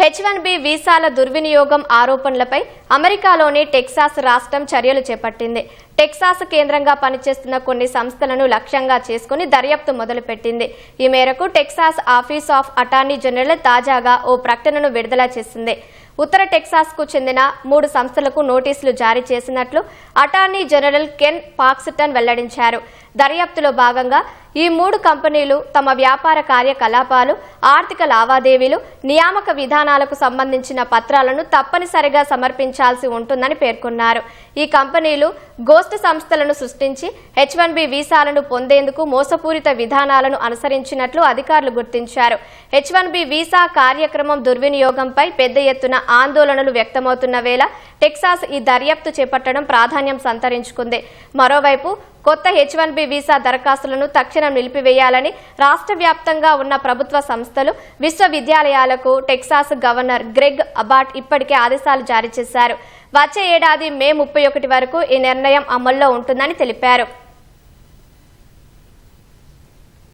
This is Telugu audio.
హెచ్ వన్ బి వీసాల దుర్వినియోగం ఆరోపణలపై అమెరికాలోని టెక్సాస్ రాష్ట్రం చర్యలు చేపట్టింది. టెక్సాస్ కేంద్రంగా పనిచేస్తున్న కొన్ని సంస్థలను లక్ష్యంగా చేసుకుని దర్యాప్తు మొదలుపెట్టింది. ఈ మేరకు Texas office of attorney general తాజాగా ఓ ప్రకటనను విడుదల చేసింది. ఉత్తర టెక్సాస్కు చెందిన మూడు సంస్థలకు నోటీసులు జారీ చేసినట్లు అటార్నీ జనరల్ కెన్ పాక్స్టన్ వెల్లడించారు. దర్యాప్తులో భాగంగా ఈ మూడు కంపెనీలు తమ వ్యాపార కార్యకలాపాలు ఆర్థిక లావాదేవీలు నియామక విధానం విధానాలకు సంబంధించిన పత్రాలను తప్పనిసరిగా సమర్పించాల్సి ఉంటుందని పేర్కొన్నారు. ఈ కంపెనీలు గోస్ట్ సంస్థలను సృష్టించి హెచ్ వన్ బి వీసాలను పొందేందుకు మోసపూరిత విధానాలను అనుసరించినట్లు అధికారులు గుర్తించారు. హెచ్ వన్ బి వీసా కార్యక్రమం దుర్వినియోగంపై పెద్ద ఎత్తున ఆందోళనలు వ్యక్తమవుతున్న వేళ టెక్సాస్ ఈ దర్యాప్తు చేపట్టడం ప్రాధాన్యం సంతరించుకుంది. మరోవైపు కొత్త హెచ్ వన్ బి వీసా దరఖాస్తులను తక్షణం నిలిపివేయాలని రాష్ట్ర వ్యాప్తంగా ఉన్న ప్రభుత్వ సంస్థలు విశ్వవిద్యాలయాలకు టెక్సాస్ గవర్నర్ గ్రెగ్ అబాట్ ఇప్పటికే ఆదేశాలు జారీ చేశారు. వచ్చే ఏడాది మే ముప్పై ఒకటి వరకు ఈ నిర్ణయం అమల్లో ఉంటుందని తెలిపారు.